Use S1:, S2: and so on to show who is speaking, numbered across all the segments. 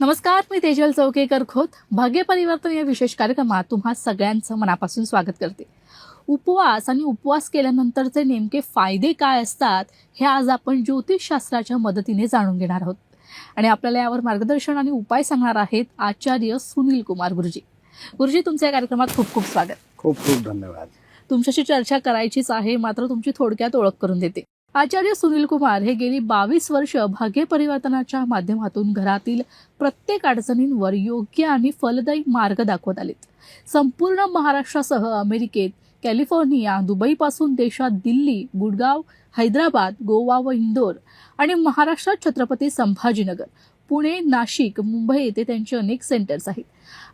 S1: नमस्कार मी तेजल चौकेकर खोत. भाग्य परिवर्तन या विशेष कार्यक्रमात तुम्हा सगळ्यांचं मनापासून स्वागत करते. उपवास आणि उपवास केल्यानंतरचे नेमके फायदे काय असतात हे आज आपण ज्योतिषशास्त्राच्या मदतीने जाणून घेणार आहोत. आणि आपल्याला यावर मार्गदर्शन आणि उपाय सांगणार आहेत आचार्य सुनील कुमार गुरुजी. गुरुजी तुमच्या या कार्यक्रमात खूप खूप स्वागत.
S2: खूप खूप धन्यवाद.
S1: तुमच्याशी चर्चा करायचीच आहे मात्र तुमची थोडक्यात ओळख करून देते. आचार्य सुनील कुमार हे गेली बावीस वर्ष भाग्य परिवर्तनाच्या माध्यमातून घरातील प्रत्येक अडचणींवर योग्य आणि फलदायी मार्ग दाखवत आलेत. संपूर्ण महाराष्ट्रासह अमेरिकेत कॅलिफोर्निया दुबईपासून देशात दिल्ली गुडगाव हैदराबाद गोवा व इंदोर आणि महाराष्ट्रात छत्रपती संभाजीनगर पुणे नाशिक मुंबई येथे त्यांचे अनेक सेंटर्स आहेत.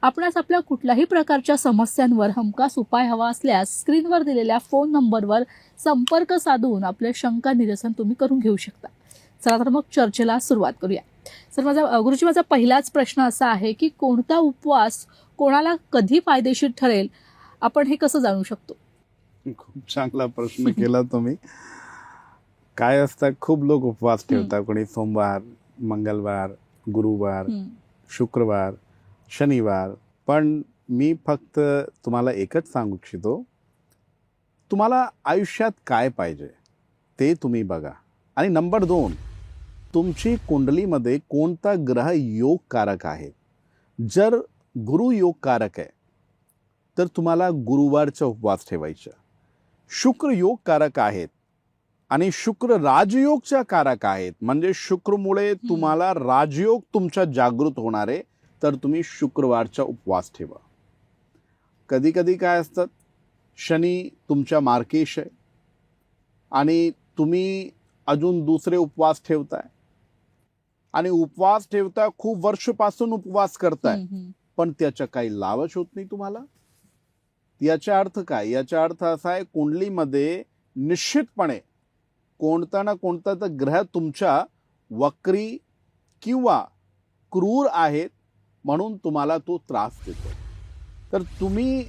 S1: आपणास आपल्या कुठल्याही प्रकारच्या समस्यांवर हमखास उपाय हवा असल्यास स्क्रीनवर दिलेल्या फोन नंबरवर संपर्क साधून आपले शंका निरसन तुम्ही करून घेऊ शकता. चला तर मग चर्चेला सुरुवात करूया. सर माझा गुरुजी माझा पहिलाच प्रश्न असा आहे की कोणता उपवास कोणाला कधी फायदेशीर ठरेल? आपण हे कसं जाणू शकतो?
S2: खूप चांगला प्रश्न केला तुम्ही. काय असतं खूप लोक उपवास ठेवतात. कोणी सोमवार मंगळवार गुरुवार शुक्रवार शनिवार. पण मी फक्त तुम्हाला एकच सांगू इच्छितो. तुम्हाला आयुष्यात काय पाहिजे ते तुम्ही बघा. आणि नंबर दोन तुमची कुंडलीमध्ये कोणता ग्रह योगकारक आहे? जर गुरु योगकारक आहे तर तुम्हाला गुरुवारचा उपवास ठेवायचा. शुक्र योगकारक आहेत आणि शुक्र राजयोगच्या कारक आहेत. म्हणजे शुक्रमुळे तुम्हाला राजयोग तुमच्या जागृत होणार आहे. तर तुम्ही शुक्रवारचा उपवास ठेवा. कधी कधी काय असतात शनी तुमच्या मार्केश आहे. आणि तुम्ही अजून दुसरे उपवास ठेवताय. आणि उपवास ठेवता खूप वर्षपासून उपवास करताय. पण त्याचा काही लाभच होत नाही तुम्हाला? याचा अर्थ काय? याचा अर्थ असा आहे कुंडलीमध्ये निश्चितपणे कोणता ना कोणता तर ग्रह तुमच्या वक्री किंवा क्रूर आहेत म्हणून तुम्हाला तो त्रास देतो. तर तुम्ही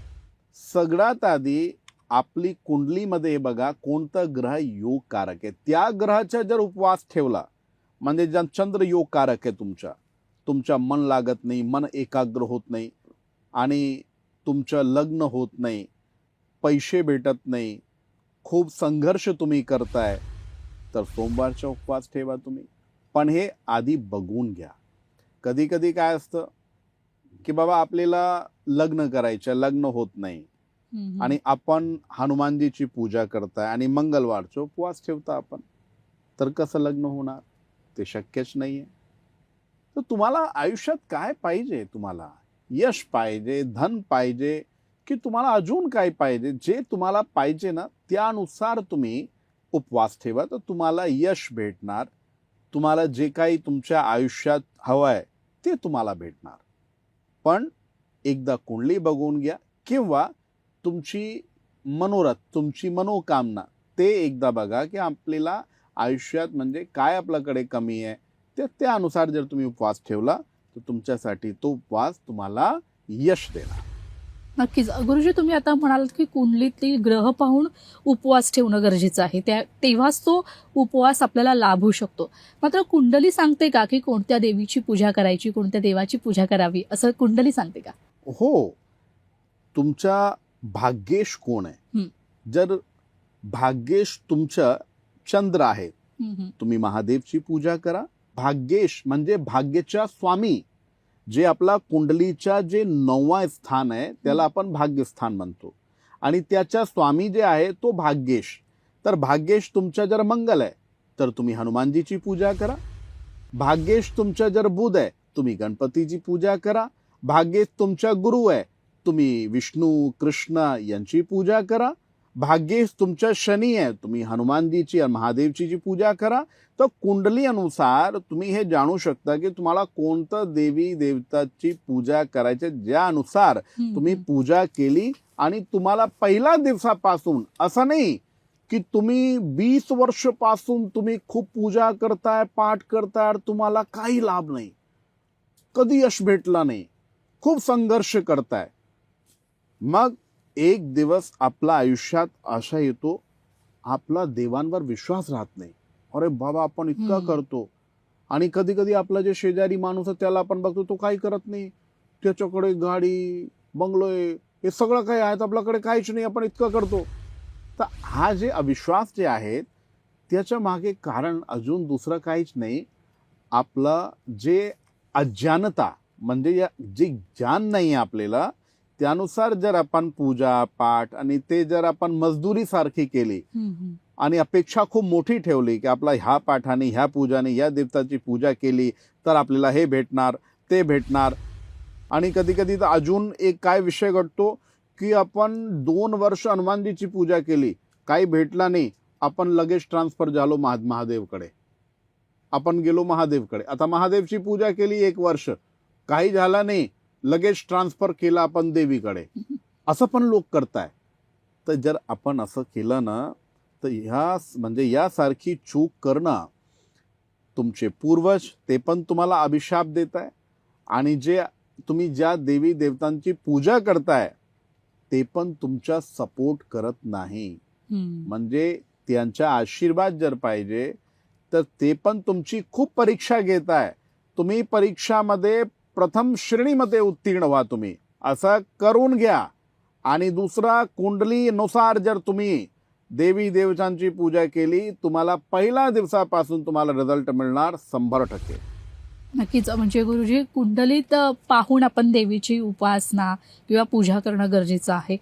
S2: सगळ्यात आधी आपली कुंडलीमध्ये बघा कोणता ग्रह योगकारक आहे. त्या ग्रहाचा जर उपवास ठेवला म्हणजे ज्या चंद्र योगकारक आहे तुमच्या तुमच्या मन लागत नाही मन एकाग्र होत नाही आणि तुमचं लग्न होत नाही पैसे भेटत नाही खूप संघर्ष तुम्ही करताय तर सोमवारचा उपवास ठेवा तुम्ही. पण हे आधी बघून घ्या. कधी कधी काय असतं की बाबा आपल्याला लग्न करायचं लग्न होत नाही. आणि आपण हनुमानजीची पूजा करताय आणि मंगळवारचा उपवास ठेवता आपण. तर कसं लग्न होणार? ते शक्यच नाही आहे तर तुम्हाला आयुष्यात काय पाहिजे तुम्हाला? यश पाहिजे धन पाहिजे की तुम्हाला अजून काय पाहिजे? जे तुम्हाला पाहिजे ना त्यानुसार तुम्ही उपवास ठेवा तर तुम्हाला यश भेटणार. तुम्हाला जे काही तुमच्या आयुष्यात हवं आहे ते तुम्हाला भेटणार. पण एकदा कुंडली बघून घ्या किंवा तुमची मनोरथ तुमची मनोकामना ते एकदा बघा की आपल्याला आयुष्यात म्हणजे काय आपल्याकडे कमी आहे. ते त्यानुसार जर तुम्ही उपवास ठेवला तर तुमच्यासाठी तो उपवास तुम्हाला यश देणार.
S1: नक्कीच. गुरुजी तुम्ही आता म्हणालात की कुंडलीतली ग्रह पाहून उपवास ठेवणं गरजेचं आहे. त्या तेव्हाच तो उपवास आपल्याला लाभू शकतो. मात्र कुंडली सांगते का की कोणत्या देवीची पूजा करायची कोणत्या देवाची पूजा करावी असं कुंडली सांगते का?
S2: हो. तुमचा भाग्येश कोण आहे?
S1: हं.
S2: जर भाग्येश तुमचं चंद्र आहे. तुम्ही महादेवची पूजा करा. भाग्येश म्हणजे भाग्याच्या स्वामी. जे आपला कुंडलीच्या जे नववा स्थान आहे त्याला आपण भाग्यस्थान म्हणतो. आणि त्याच्या स्वामी जे आहे तो भाग्येश. तर भाग्येश तुमच्या जर मंगल आहे तर तुम्ही हनुमानजीची पूजा करा. भाग्येश तुमच्या जर बुध आहे तुम्ही गणपतीची पूजा करा. भाग्येश तुमच्या गुरु आहे तुम्ही विष्णू कृष्ण यांची पूजा करा. भाग्येश तुमच्या शनी आहे. तुम्ही हनुमानजीची महादेवची जी पूजा करा तर कुंडली अनुसार तुम्ही हे जाणू शकता की तुम्हाला कोणतं देवी देवताची पूजा करायची ज्यानुसार
S1: हम्म,
S2: तुम्ही. पूजा केली आणि तुम्हाला पहिल्या दिवसापासून असं नाही की तुम्ही वीस वर्षपासून तुम्ही खूप पूजा करताय पाठ करताय तुम्हाला काही लाभ नाही. कधी यश भेटला नाही. खूप संघर्ष करताय. मग एक दिवस आपला आयुष्यात असा येतो आपला देवांवर विश्वास राहत नाही. अरे बाबा आपण इतकं. करतो. आणि कधी कधी आपला जे शेजारी माणूस आहे त्याला आपण बघतो तो काही करत नाही. त्याच्याकडे गाडी बंगलोय हे सगळं काही आहे आपल्याकडे काहीच नाही आपण इतकं करतो. तर हा जे अविश्वास जे आहेत त्याच्यामागे कारण अजून दुसरं काहीच नाही. आपलं जे अज्ञानता म्हणजे या जे ज्ञान नाही आहे आपल्याला त्यानुसार जर आपण पूजा पाठ आणि ते जर आपण मजदुरीसारखी केली
S1: हम्म, हम्म.
S2: आणि अपेक्षा खूप मोठी ठेवली की आपला ह्या पाठाने ह्या पूजाने ह्या देवताची पूजा केली तर आपल्याला हे भेटणार ते भेटणार. आणि कधी कधी तर अजून एक काय विषय घडतो की आपण दोन वर्ष हनुमानजीची पूजा केली काही भेटला नाही आपण लगेच ट्रान्सफर झालो महा महादेवकडे. आपण गेलो महादेवकडे. आता महादेवची पूजा केली एक वर्ष काही झाला नाही लगेच ट्रान्सफर केला आपण देवीकडे. असं पण लोक करताय. तर जर आपण असं केलं ना तर ह्या म्हणजे यासारखी चूक करणं तुमचे पूर्वज ते पण तुम्हाला अभिशाप देत आहे आणि जे तुम्ही ज्या देवी देवतांची पूजा करताय ते पण तुमच्या सपोर्ट करत नाही. म्हणजे त्यांचा आशीर्वाद जर पाहिजे तर ते पण तुमची खूप परीक्षा घेत आहे तुम्ही परीक्षामध्ये प्रथम श्रेणीमध्ये उत्तीर्ण व्हा तुम्ही. असं करून घ्या. आणि दुसरा कुंडलीनुसार जर तुम्ही देवी देवतांची पूजा केली तुम्हाला पहिल्या दिवसापासून तुम्हाला रिझल्ट मिळणार शंभर टक्के.
S1: नक्कीच. म्हणजे गुरुजी कुंडलीत पाहून आपण देवीची उपासना किंवा पूजा करणं गरजेचं आहे.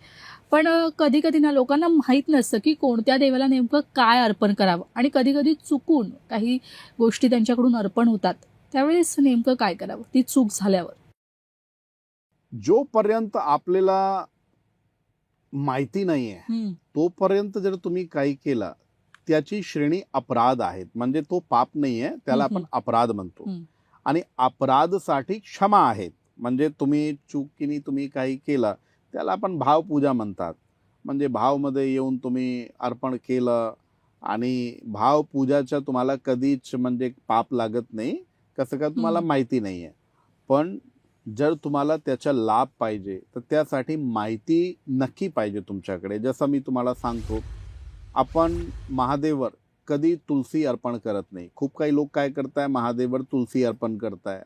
S1: पण कधी कधी ना लोकांना माहीत नसतं की कोणत्या देवाला नेमकं काय अर्पण करावं. आणि कधी कधी चुकून काही गोष्टी त्यांच्याकडून अर्पण होतात. त्यावेळेस नेमकं काय करावं? ती चूक झाल्यावर.
S2: जोपर्यंत आपल्याला माहिती नाही आहे
S1: हम्म,
S2: तोपर्यंत जर तुम्ही काही केलं त्याची श्रेणी अपराध आहेत. म्हणजे तो पाप नाही आहे त्याला आपण अपराध म्हणतो. आणि अपराधसाठी क्षमा आहेत. म्हणजे तुम्ही चुकीने तुम्ही काही केलं त्याला आपण भावपूजा म्हणतात. म्हणजे भावमध्ये येऊन तुम्ही अर्पण केलं आणि भावपूजाच्या तुम्हाला कधीच म्हणजे पाप लागत नाही. कसं का तुम्हाला. माहिती नाही आहे पण जर तुम्हाला त्याचा लाभ पाहिजे तर त्यासाठी माहिती नक्की पाहिजे तुमच्याकडे. जसं मी तुम्हाला सांगतो आपण महादेवर कधी तुलसी अर्पण करत नाही. खूप काही लोक काय करताय महादेवर तुलसी अर्पण करताय.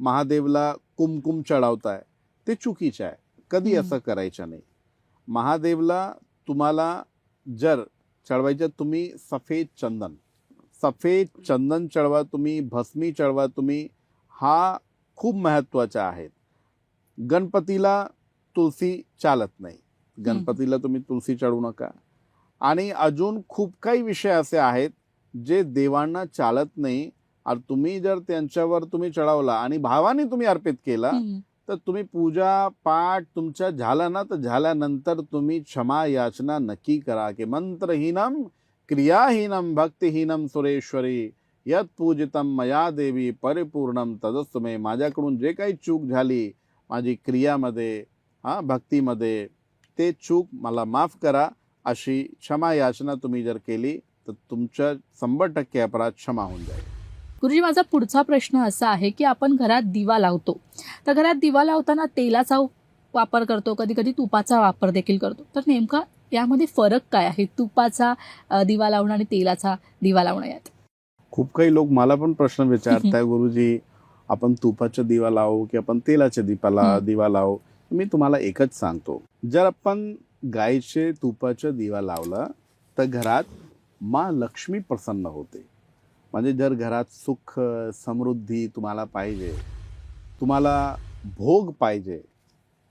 S2: महादेवला कुमकुम चढवताय. ते चुकीचं आहे. कधी. असं करायचं नाही. महादेवला तुम्हाला जर चढवायचं तुम्ही सफेद चंदन सफेद चंदन चढवा तुम्ही भस्मी चढवा तुम्ही हा खूप महत्त्वाचा आहे. गणपतीला तुलसी चालत नाही. गणपतीला तुम्ही तुलसी चढवू नका. आणि अजून खूप काही विषय असे आहेत जे देवांना चालत नाही. आणि तुम्ही जर त्यांच्यावर तुम्ही चढवला आणि भावाने तुम्ही अर्पित केला तर तुम्ही पूजा पाठ तुमच्या झाला ना तर झाल्यानंतर तुम्ही क्षमा याचना नक्की करा. की मंत्रहीनम क्रियाहीनम भक्तिहीनम सुरेश्वरी यत पूजितम मया देवी परिपूर्णम तदस्तु मे माझ्याकडून जे काही चूक झाली माझी क्रियामध्ये हां भक्तीमध्ये ते चूक मला माफ करा अशी क्षमा याचना तुम्ही जर केली तर तुमच्या शंभर टक्के अपराध क्षमा होऊन जाईल.
S1: गुरुजी माझा पुढचा प्रश्न असा आहे की आपण घरात दिवा लावतो. तर घरात दिवा लावताना तेलाचा वापर करतो कधी कधी तुपाचा वापर देखील करतो. तर नेमका यामध्ये फरक काय आहे? तुपाचा दिवा लावणं आणि तेलाचा दिवा लावणं यात.
S2: खूप काही लोक मला पण प्रश्न विचारताय गुरुजी आपण तुपाचा दिवा लावू की आपण तेलाच्या दीपाला. दिवा लावू? मी तुम्हाला एकच सांगतो. जर आपण गायचे तुपाचा दिवा लावला तर घरात मा लक्ष्मी प्रसन्न होते. म्हणजे जर घरात सुख समृद्धी तुम्हाला पाहिजे तुम्हाला भोग पाहिजे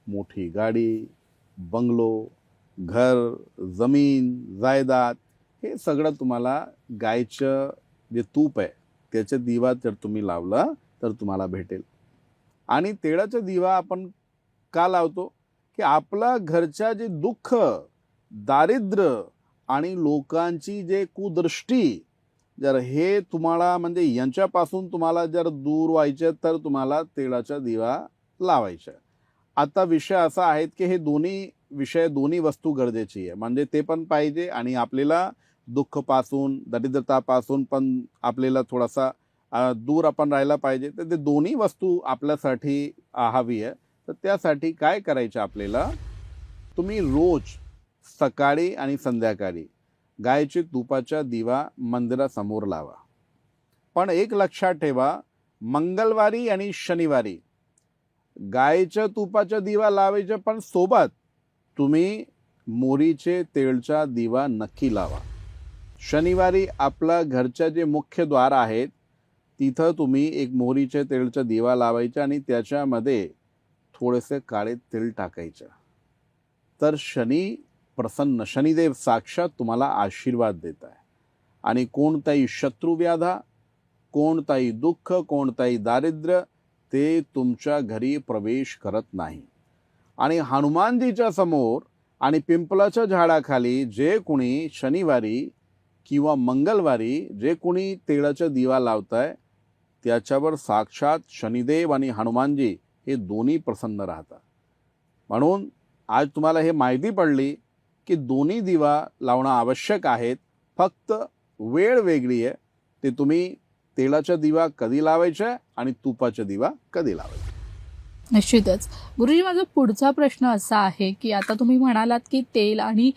S2: मोठी गाडी बंगलो घर जमीन जायदाद हे सगळं तुम्हाला गायचं जे तूप आहे त्याचा दिवा जर तुम्ही लावला तर तुम्हाला भेटेल. आणि तेळाचा दिवा आपण का लावतो? की आपला घरच्या जे दुःख दारिद्र्य आणि लोकांची जे कुदृष्टी जर हे तुम्हाला म्हणजे यांच्यापासून तुम्हाला जर दूर व्हायचे तर तुम्हाला तेळाचा दिवा लावायचा आता विषय असा आहे की हे दोन्ही विषय दोन्ही वस्तू गरजेची आहे. म्हणजे ते पण पाहिजे आणि आपल्याला दुःखपासून दरिद्रतापासून पण आपल्याला थोडासा दूर आपण राहायला पाहिजे. तर ते दोन्ही वस्तू आपल्यासाठी हवी आहे. तर त्यासाठी काय करायचं आपल्याला? तुम्ही रोज सकाळी आणि संध्याकाळी गायचे तुपाचा दिवा मंदिरासमोर लावा. पण एक लक्षात ठेवा मंगळवारी आणि शनिवारी गायच्या तुपाचा दिवा लावायच्या पण सोबत तुम्ही मोरीचे तेलचा दिवा नक्की लावा. शनिवारी आपला घरच्या जे मुख्य द्वार आहेत तिथं तुम्ही एक मोहरीचे तेलचा दिवा लावायचा आणि त्याच्यामध्ये थोडेसे काळे तेल टाकायचं. तर शनी प्रसन्न शनिदेव साक्षात तुम्हाला आशीर्वाद देत आहे आणि कोणताही शत्रुव्याधा कोणताही दुःख कोणताही दारिद्र्य ते तुमच्या घरी प्रवेश करत नाही. आणि हनुमानजीच्या समोर आणि पिंपलाच्या झाडाखाली जे कोणी शनिवारी किंवा मंगळवारी जे कोणी तेळाचा दिवा लावताय त्याच्यावर साक्षात शनिदेव आणि हनुमानजी हे दोन्ही प्रसन्न राहतात. म्हणून आज तुम्हाला हे माहिती पडली की दोन्ही दिवा लावणं आवश्यक आहेत फक्त वेळ वेगळी आहे ते तुम्ही तेलाचा दिवा कधी लावायचा आणि तुपाचा दिवा कधी लावायचा
S1: निश्चितच. गुरुजी माझा पुढचा प्रश्न असा आहे की आता तुम्ही म्हणालात की तेल आणि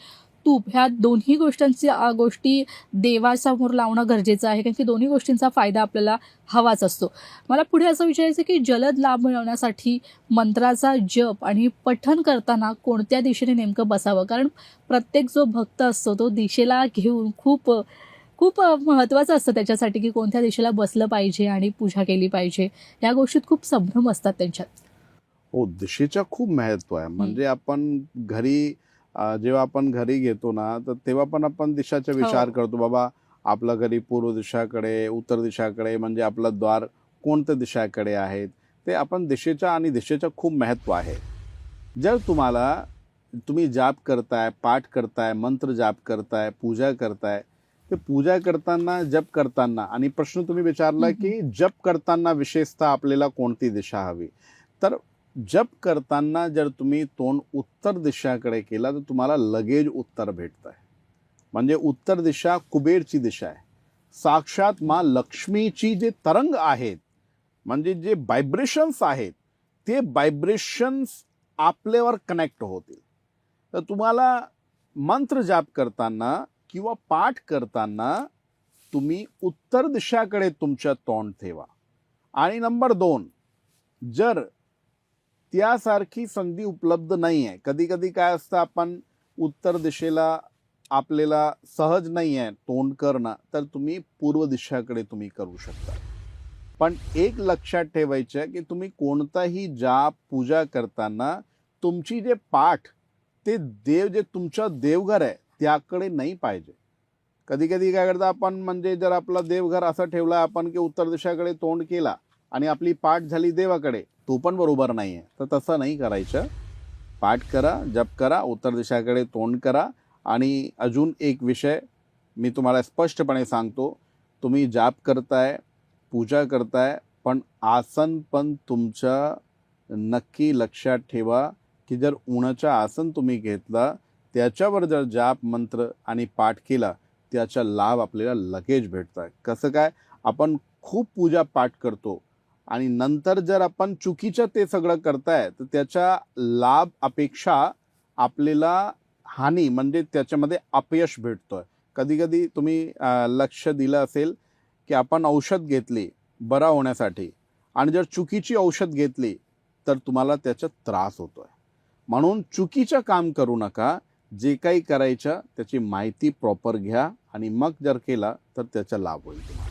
S1: तूप ह्या दोन्ही गोष्टींची गोष्टी देवासमोर लावणं गरजेचं आहे. कारण की दोन्ही गोष्टींचा फायदा आपल्याला हवाच असतो. मला पुढे असं विचारायचं की जलद लाभ मिळवण्यासाठी मंत्राचा जप आणि पठण करताना कोणत्या दिशेने नेमकं बसावं? कारण प्रत्येक जो भक्त असतो तो दिशेला घेऊन खूप खूप महत्त्वाचं असतं त्याच्यासाठी की कोणत्या दिशेला बसलं पाहिजे आणि पूजा केली पाहिजे. या गोष्टीत खूप संभ्रम असतात त्यांच्यात.
S2: हो दिशेचं खूप महत्त्व आहे. म्हणजे आपण घरी जेव्हा आपण घरी घेतो ना तर तेव्हा पण आपण दिशाचा विचार
S1: हो.
S2: करतो बाबा आपलं घरी पूर्व दिशाकडे उत्तर दिशाकडे म्हणजे आपलं द्वार कोणत्या दिशाकडे आहेत? ते आपण दिशेच्या आणि दिशेचं खूप महत्त्व आहे. जर तुम्हाला तुम्ही जाप करताय पाठ करताय मंत्र जाप करताय पूजा करताय ते पूजा करताना जप करताना आणि प्रश्न तुम्ही विचारला. की जप करताना विशेषतः आपल्याला कोणती दिशा हवी? तर जप करताना जर तुम्ही तोंड उत्तर दिशाकडे केला तर तुम्हाला लगेच उत्तर भेटत आहे म्हणजे उत्तर दिशा कुबेरची दिशा आहे. साक्षात मा लक्ष्मीची जे तरंग आहेत म्हणजे जे व्हायब्रेशन्स आहेत ते व्हायब्रेशन्स आपल्यावर कनेक्ट होतील. तर तुम्हाला मंत्र जाप करताना किंवा पाठ करताना तुम्ही उत्तर दिशाकडे तुमच्या तोंड ठेवा. आणि नंबर दोन जर त्यासारखी संधी उपलब्ध नाही आहे कधी कधी काय असतं आपण उत्तर दिशेला आपल्याला सहज नाही आहे तोंड करणं तर तुम्ही पूर्व दिशाकडे तुम्ही करू शकता. पण एक लक्षात ठेवायचं आहे की तुम्ही कोणताही जाप पूजा करताना तुमची जे पाठ ते देव जे तुमचं देवघर आहे त्याकडे नाही पाहिजे. कधी कधी काय करता आपण म्हणजे जर आपला देवघर असं ठेवला आपण की उत्तर दिशाकडे तोंड केला आणि आपली पाठ झाली देवाकडे. तो पण बरोबर नाही आहे तर तसं नाही करायचं. पाठ करा जप करा उत्तर दिशाकडे तोंड करा आणि अजून एक विषय मी तुम्हाला स्पष्टपणे सांगतो. तुम्ही जाप करताय पूजा करताय पण आसन पण तुमच्या नक्की लक्षात ठेवा की जर उन्हाचं आसन तुम्ही घेतला त्याच्यावर जर जाप मंत्र आणि पाठ केला त्याचा लाभ आपल्याला लगेच भेटत आहे कसं काय? आपण खूप पूजा पाठ करतो. आणि नंतर जर आपण चुकीचं ते सगळं करताय तर त्याच्या लाभ अपेक्षा आपल्याला हानी म्हणजे त्याच्यामध्ये अपयश भेटतोय. कधी कधी तुम्ही लक्ष दिलं असेल की आपण औषध घेतली बरा होण्यासाठी. आणि जर चुकीची औषध घेतली तर तुम्हाला त्याचा त्रास होतोय. म्हणून चुकीचं काम करू नका. जे काही करायचं त्याची माहिती प्रॉपर घ्या आणि मग जर केला तर त्याचा लाभ होईल तुम्हाला.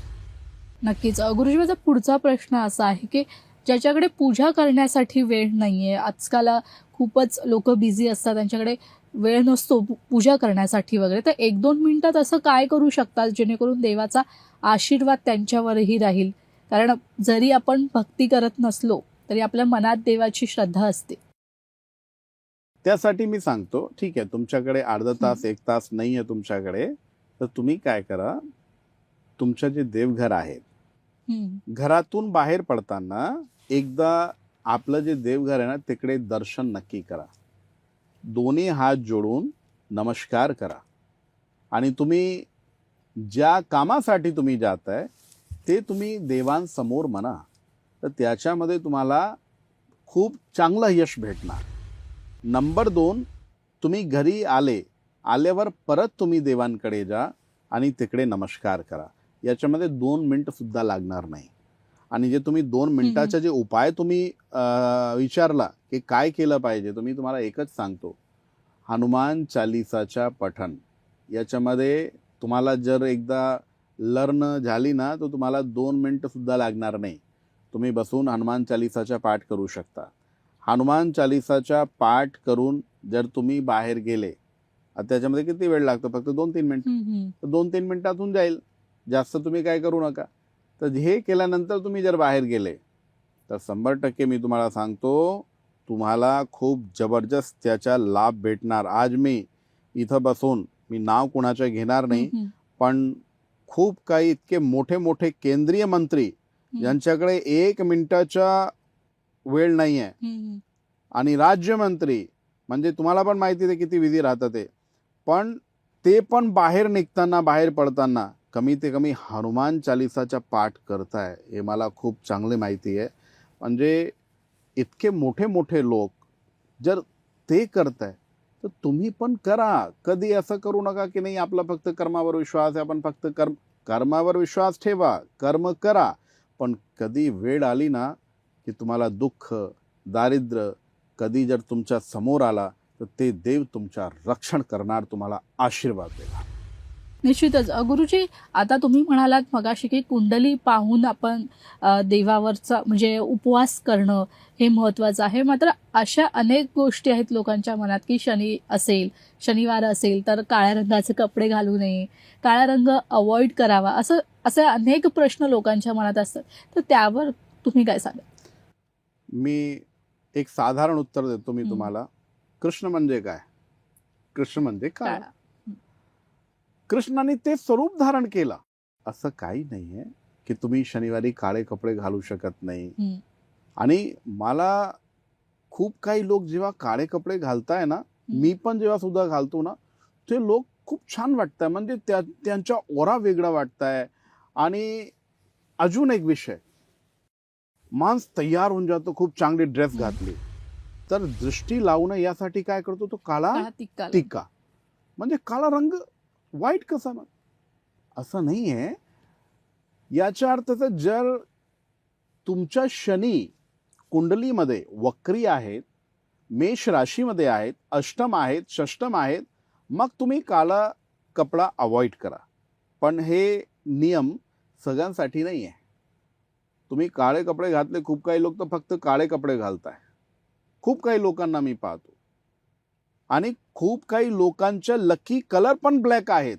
S1: नक्कीच. गुरुजी माझा पुढचा प्रश्न असा आहे की ज्याच्याकडे पूजा करण्यासाठी वेळ नाहीये आजकाल खूपच लोक बिझी असतात त्यांच्याकडे वेळ नसतो पूजा करण्यासाठी वगैरे तर एक दोन मिनिटात असं काय करू शकतात जेणेकरून देवाचा आशीर्वाद त्यांच्यावरही राहील? कारण जरी आपण भक्ती करत नसलो तरी आपल्या मनात देवाची श्रद्धा असते.
S2: त्यासाठी मी सांगतो ठीक आहे तुमच्याकडे अर्धा तास एक तास नाही आहे तुमच्याकडे तर तुम्ही काय करा तुमचं जे देवघर आहे. घरातून बाहेर पडताना एकदा आपलं जे देवघर आहे ना तिकडे दर्शन नक्की करा. दोन्ही हात जोडून नमस्कार करा. आणि तुम्ही ज्या कामासाठी तुम्ही जात आहे ते तुम्ही देवांसमोर म्हणा. तर त्याच्यामध्ये तुम्हाला खूप चांगलं यश भेटणार. नंबर दोन तुम्ही घरी आले आल्यावर परत तुम्ही देवांकडे जा आणि तिकडे नमस्कार करा. याच्यामध्ये दोन मिनिट सुद्धा लागणार नाही. आणि जे तुम्ही दोन मिनिटाचे जे उपाय तुम्ही विचारला की काय केलं पाहिजे तुम्ही तुम्हाला एकच सांगतो. हनुमान चालिसाच्या पठण. याच्यामध्ये तुम्हाला जर एकदा लर्न झाली ना तर तुम्हाला दोन मिनिटं सुद्धा लागणार नाही. तुम्ही बसून हनुमान चालिसाचा पाठ करू शकता. हनुमान चालिसाचा पाठ करून जर तुम्ही बाहेर गेले त्याच्यामध्ये किती वेळ लागतो? फक्त दोन तीन मिनिट. तर दोन तीन मिनिटातून जाईल. जास्त तुम्ही काय करू नका. तर हे केल्यानंतर तुम्ही जर बाहेर गेले तर शंभर टक्के मी तुम्हाला सांगतो तुम्हाला खूप जबरदस्त त्याचा लाभ भेटणार. आज मी इथं बसून मी नाव कुणाचं घेणार नाही पण खूप काही इतके मोठे मोठे केंद्रीय मंत्री. यांच्याकडे एक मिनिटाचा वेळ नाही आहे आणि राज्यमंत्री म्हणजे तुम्हाला पण माहिती आहे किती विधी राहतं ते. पण ते पण बाहेर निघताना बाहेर पडताना कमी ते कमी हनुमान चालिसाचा पाठ करताय हे मला खूप चांगली माहिती आहे. म्हणजे इतके मोठे मोठे लोक जर ते करताय तर तुम्ही पण करा. कधी असं करू नका की नाही आपला फक्त कर्मावर विश्वास आहे आपण फक्त कर्म कर्मावर विश्वास ठेवा कर्म करा. पण कधी वेळ आली ना की तुम्हाला दुःख दारिद्र्य कधी जर तुमच्यासमोर आला तर ते देव तुमच्या रक्षण करणार तुम्हाला आशीर्वाद देणार.
S1: निश्चितच. गुरुजी आता तुम्ही म्हणालात मगाशी की कुंडली पाहून आपण देवावरचा म्हणजे उपवास करणं हे महत्वाचं आहे. मात्र अशा अनेक गोष्टी आहेत लोकांच्या मनात की शनी असेल शनिवार असेल तर काळ्या रंगाचे कपडे घालू नये काळा रंग अवॉइड करावा असं असे अनेक प्रश्न लोकांच्या मनात असतात. तर त्यावर तुम्ही काय सांगा
S2: मी एक साधारण उत्तर देतो मी. तुम्हाला. कृष्ण म्हणजे काय? कृष्ण म्हणजे काय
S1: काळा.
S2: कृष्णाने ते स्वरूप धारण केलं. असं काही नाहीये की तुम्ही शनिवारी काळे कपडे घालू शकत नाही. आणि मला खूप काही लोक जेव्हा काळे कपडे घालताय ना मी पण जेव्हा सुद्धा घालतो ना ते लोक खूप छान वाटतंय. म्हणजे त्या त्यांच्या ओरा वेगळा वाटताय. आणि अजून एक विषय. माणूस तयार होऊन जातो खूप चांगली ड्रेस. घातली. तर दृष्टी लावणं यासाठी काय करतो? तो काळा
S1: टिक्का.
S2: म्हणजे काळा रंग वाईट कसा ना? असं नाही आहे याच्या अर्थाचं जर तुमच्या शनी कुंडलीमध्ये वक्री आहेत मेष राशीमध्ये आहेत अष्टम आहेत षष्टम आहेत मग तुम्ही काळा कपडा अवॉइड करा. पण हे नियम सगळ्यांसाठी नाही आहे तुम्ही काळे कपडे घातले खूप काही लोक तर फक्त काळे कपडे घालताय. खूप काही लोकांना मी पाहतो. आणि खूप काही लोकांच्या लकी कलर पण ब्लॅक आहेत.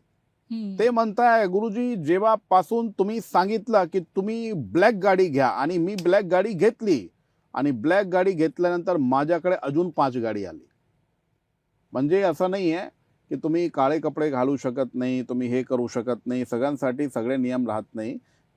S2: ते म्हणताय गुरुजी जेव्हापासून तुम्ही सांगितलं की तुम्ही ब्लॅक गाडी घ्या आणि मी ब्लॅक गाडी घेतली आणि ब्लॅक गाडी घेतल्यानंतर माझ्याकडे अजून पाच गाडी आली. म्हणजे असं नाही आहे की तुम्ही काळे कपडे घालू शकत नाही तुम्ही हे करू शकत नाही सगळ्यांसाठी सगळे नियम राहत नाही.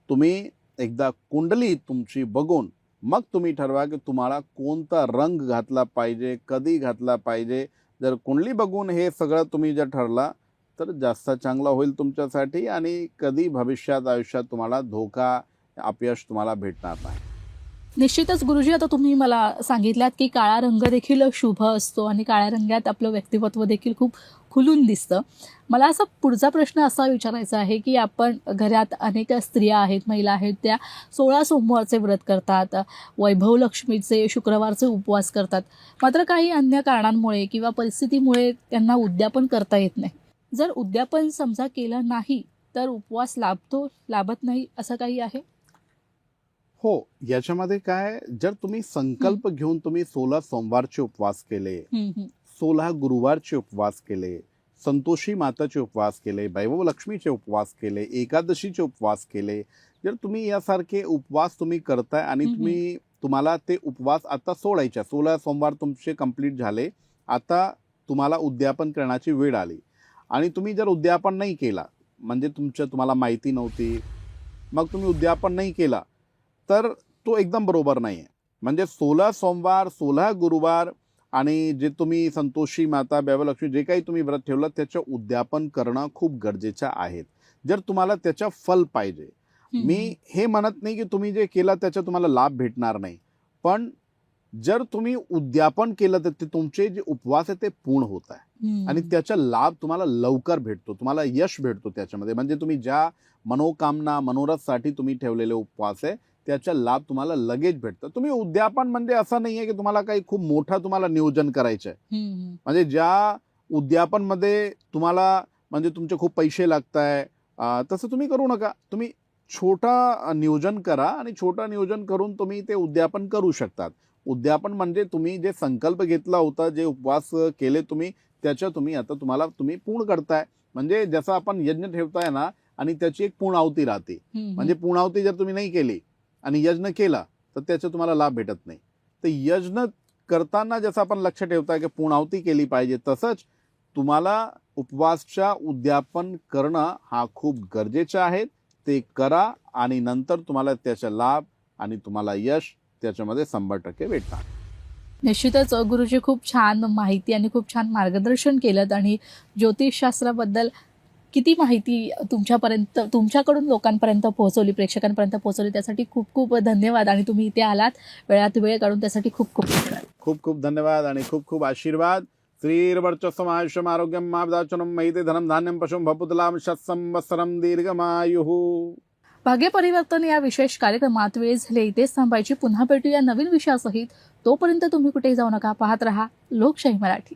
S2: तुम्ही एकदा कुंडली तुमची बघून मग तुम्ही ठरवा की तुम्हाला कोणता रंग घातला पाहिजे कधी घातला पाहिजे जर कुंडली बघून हे सगळं तुम्ही जर ठरला तर जास्त चांगला होईल तुमच्यासाठी आणि कधी भविष्यात आयुष्यात तुम्हाला धोका अपयश तुम्हाला भेटणार नाही.
S1: निश्चितच गुरुजी आता तुम्ही मला सांगितल्यात की काळा रंग देखील शुभ असतो आणि काळ्या रंगात आपलं व्यक्तिमत्व देखील खूप खुलून दिसतं. मला असा पुढचा प्रश्न असा विचारायचा आहे की आपण घरात अनेक स्त्रिया आहेत महिला आहेत त्या सोळा सोमवारचे व्रत करतात वैभव लक्ष्मीचे शुक्रवारचे उपवास करतात. मात्र काही अन्य कारणांमुळे किंवा परिस्थितीमुळे त्यांना उद्यापन करता येत नाही. जर उद्यापन समजा केलं नाही तर उपवास लाभतो लाभत नाही असं काही आहे?
S2: हो याच्यामध्ये काय जर तुम्ही संकल्प घेऊन तुम्ही सोळा सोमवारचे उपवास केले. सोळा गुरुवारचे उपवास केले संतोषी माताचे उपवास केले वैभव लक्ष्मीचे उपवास केले एकादशीचे उपवास केले. जर तुम्ही यासारखे उपवास तुम्ही करताय आणि. तुम्ही तुम्हाला ते उपवास आता सोडायच्या सोळा सोमवार तुमचे कंप्लीट झाले आता तुम्हाला उद्यापन करण्याची वेळ आली. आणि तुम्ही जर उद्यापन नाही केला म्हणजे तुमच्या तुम्हाला माहिती नव्हती मग तुम्ही उद्यापन नाही केला तर तो एकदम बरोबर नाही आहे म्हणजे सोळा सोमवार सोळा गुरुवार आणि जे तुम्ही संतोषी माता लक्ष्मी जे काही तुम्ही व्रत ठेवलं त्याचं उद्यापन करणं खूप गरजेचं आहे. जर तुम्हाला त्याचं फल पाहिजे. मी हे म्हणत नाही की तुम्ही जे केलं त्याचा तुम्हाला लाभ भेटणार नाही. पण जर तुम्ही उद्यापन केलं तर ते तुमचे जे उपवास आहे ते पूर्ण होत आहे. आणि त्याचा लाभ तुम्हाला लवकर भेटतो. तुम्हाला यश भेटतो त्याच्यामध्ये. म्हणजे तुम्ही ज्या मनोकामना मनोरथसाठी तुम्ही ठेवलेले उपवास आहे त्याचा लाभ तुम्हाला लगेच भेटतं. तुम्ही उद्यापन म्हणजे असं नाहीये की तुम्हाला काही खूप मोठं तुम्हाला नियोजन करायचं आहे. म्हणजे ज्या उद्यापनमध्ये तुम्हाला म्हणजे तुमचे खूप पैसे लागत आहे तसं तुम्ही करू नका. तुम्ही छोटा नियोजन करा आणि छोटं नियोजन करून तुम्ही ते उद्यापन करू शकतात. उद्यापन म्हणजे तुम्ही जे संकल्प घेतला होता जे उपवास केले तुम्ही त्याच्या तुम्ही आता तुम्हाला तुम्ही पूर्ण करताय. म्हणजे जसं आपण यज्ञ ठेवताय ना आणि त्याची एक पूर्णावती राहते. म्हणजे पूर्णावती जर तुम्ही नाही केली आणि यज्ञ केला तर त्याचा तुम्हाला लाभ भेटत नाही. तर यज्ञ करताना जसं आपण लक्ष ठेवताय की पूर्णावती केली पाहिजे तसंच तुम्हाला उपवासच्या उद्यापन करणं हा खूप गरजेचं आहे. ते करा आणि नंतर तुम्हाला त्याचा लाभ आणि तुम्हाला यश त्याच्यामध्ये शंभर टक्के भेटणार.
S1: निश्चितच गुरुजी खूप छान माहिती आणि खूप छान मार्गदर्शन केलं आणि ज्योतिषशास्त्राबद्दल किती माहिती तुमच्यापर्यंत तुमच्याकडून लोकांपर्यंत पोहोचवली प्रेक्षकांपर्यंत पोहोचवली त्यासाठी खूप खूप धन्यवाद. आणि तुम्ही इथे आलात वेळात वेळ काढून त्यासाठी खूप खूप धन्यवाद.
S2: खूप खूप धन्यवाद आणि खूप खूप आशीर्वाद. श्रीर्वर्चस्वम आयुष्यम आरोग्यम मापदाचनम महिते धनम धान्यम पशुम भपुतलाम शत्संवत्सरम दीर्घमायुः.
S1: भाग्य परिवर्तन या विशेष कार्यक्रमात वेळ झाली इथेच थांबायची. पुन्हा भेटूया नवीन विषयासहित. तोपर्यंत तुम्ही कुठेही जाऊ नका पाहत रहा लोकशाही मराठी.